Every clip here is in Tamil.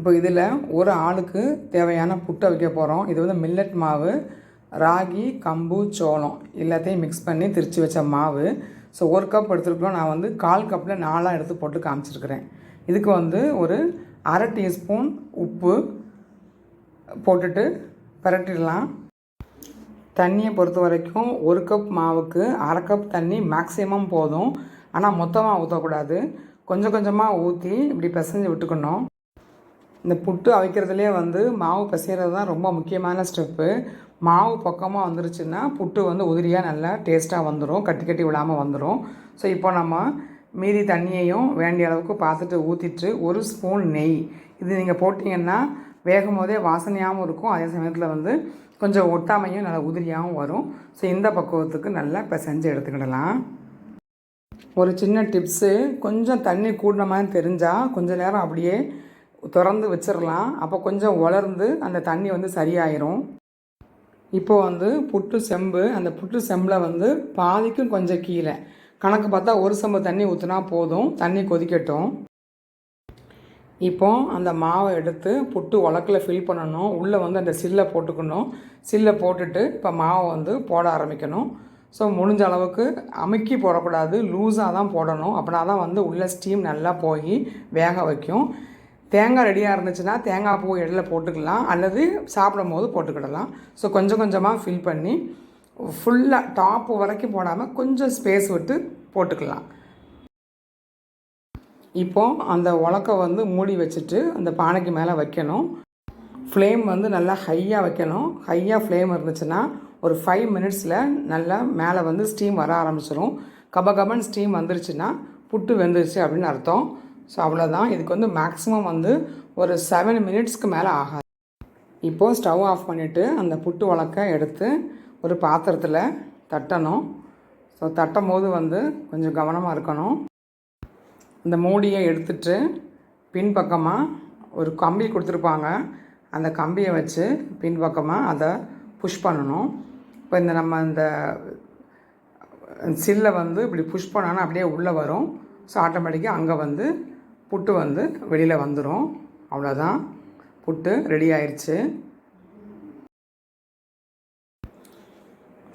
இப்போ இதில் ஒரு ஆளுக்கு தேவையான புட்டை வைக்க போகிறோம். இது வந்து மில்லட் மாவு ராகி கம்பு சோளம் எல்லாத்தையும் மிக்ஸ் பண்ணி திரித்து வச்ச மாவு. ஸோ ஒரு கப் எடுத்துருக்கோம் நான் வந்து கால் கப்பில் நாலாக எடுத்து போட்டு காமிச்சிருக்கிறேன். இதுக்கு வந்து ஒரு அரை டீஸ்பூன் உப்பு போட்டுட்டு பரட்டிடலாம். தண்ணியை பொறுத்த வரைக்கும் ஒரு கப் மாவுக்கு அரை கப் தண்ணி மேக்ஸிமம் போதும். ஆனால் மொத்தமாக ஊற்றக்கூடாது கொஞ்சம் கொஞ்சமாக ஊற்றி இப்படி பிசைஞ்சு விட்டுக்கணும். இந்த புட்டு அவிக்கிறதுலேயே வந்து மாவு பிசைகிறது தான் ரொம்ப முக்கியமான ஸ்டெப்பு மாவு பக்கமாக வந்துருச்சுன்னா புட்டு வந்து உதிரியாக நல்லா டேஸ்ட்டாக வந்துடும் கட்டி கட்டி விடாமல் வந்துடும் ஸோ இப்போ நம்ம மீதி தண்ணியையும் வேண்டிய அளவுக்கு பார்த்துட்டு ஊற்றிட்டு ஒரு ஸ்பூன் நெய். இது நீங்கள் போட்டிங்கன்னா வேகும் போதே வாசனையாகவும் இருக்கும். அதே சமயத்தில் வந்து கொஞ்சம் ஒட்டாமையும் நல்லா உதிரியாகவும் வரும். ஸோ இந்த பக்குவத்துக்கு நல்லா பிசைஞ்சு எடுத்துக்கிடலாம். ஒரு சின்ன டிப்ஸு கொஞ்சம் தண்ணி கூடின மாதிரி தெரிஞ்சால் கொஞ்ச நேரம் அப்படியே திறந்து வச்சிடலாம் அப்போ கொஞ்சம் வளர்ந்து அந்த தண்ணி வந்து சரியாயிரும். இப்போ வந்து புட்டு செம்பு அந்த புட்டு செம்பில் வந்து பாதிக்கும் கொஞ்சம் கீழே. கணக்கு பார்த்தா ஒரு செம்பு தண்ணி ஊற்றினா போதும். தண்ணி கொதிக்கட்டும். இப்போ அந்த மாவை எடுத்து புட்டு உலக்கில் ஃபில் பண்ணணும். உள்ளே வந்து அந்த சில்லை போட்டுக்கணும். சில்லை போட்டுட்டு இப்போ மாவை வந்து போட ஆரம்பிக்கணும். ஸோ முடிஞ்ச அளவுக்கு அமுக்கி போடக்கூடாது. லூஸாக தான் போடணும். அப்படின்னா தான் வந்து உள்ள ஸ்டீம் நல்லா போய் வேக வைக்கும். தேங்காய் ரெடியாக இருந்துச்சுன்னா தேங்காய் பூ இடையில போட்டுக்கலாம். அல்லது சாப்பிடும் போது போட்டுக்கிடலாம். ஸோ கொஞ்சம் கொஞ்சமாக ஃபில் பண்ணி ஃபுல்லாக டாப்பு வரைக்கும் போடாமல் கொஞ்சம் ஸ்பேஸ் விட்டு போட்டுக்கலாம். இப்போது அந்த உலக்கை வந்து மூடி வச்சுட்டு அந்த பானைக்கு மேலே வைக்கணும். ஃப்ளேம் வந்து நல்லா ஹையாக வைக்கணும். ஹையாக ஃப்ளேம் இருந்துச்சுன்னா ஒரு ஃபைவ் மினிட்ஸில் நல்லா மேலே வந்து ஸ்டீம் வர ஆரம்பிச்சிடும் கபகபன் ஸ்டீம் வந்துருச்சுன்னா புட்டு வெந்துருச்சு அப்படின்னு அர்த்தம். ஸோ அவ்வளோதான் இதுக்கு வந்து மேக்ஸிமம் வந்து ஒரு செவன் மினிட்ஸ்க்கு மேலே ஆகாது. இப்போது ஸ்டவ் ஆஃப் பண்ணிவிட்டு அந்த புட்டு வழக்க எடுத்து ஒரு பாத்திரத்தில் தட்டணும். ஸோ தட்டும் போது வந்து கொஞ்சம் கவனமாக இருக்கணும். இந்த மூடியை எடுத்துட்டு பின்பக்கமாக ஒரு கம்பி கொடுத்துருப்பாங்க. அந்த கம்பியை வச்சு பின்பக்கமாக அதை புஷ் பண்ணணும். இப்போ இந்த நம்ம இந்த சில்லை வந்து இப்படி புஷ் பண்ணோன்னா அப்படியே உள்ளே வரும். ஸோ ஆட்டோமேட்டிக்காக அங்கே வந்து புட்டு வந்து வெளியில் வந்துடும் அவ்வளோதான் புட்டு ரெடி ஆயிடுச்சு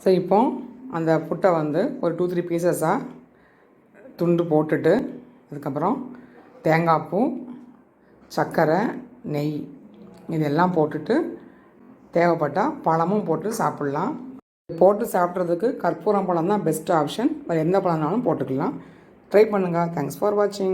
ஸோ இப்போ அந்த புட்டை வந்து ஒரு டூ த்ரீ பீசஸாக துண்டு போட்டுட்டு அதுக்கப்புறம் தேங்காய் பூ சர்க்கரை நெய் இதெல்லாம் போட்டுட்டு தேவைப்பட்டால் பழமும் போட்டு சாப்பிட்லாம். போட்டு சாப்பிட்றதுக்கு கற்பூரம் பழம் தான் பெஸ்ட் ஆப்ஷன் வேறு எந்த பழம்னாலும் போட்டுக்கலாம். ட்ரை பண்ணுங்கள் தேங்க்ஸ் ஃபார் வாட்சிங்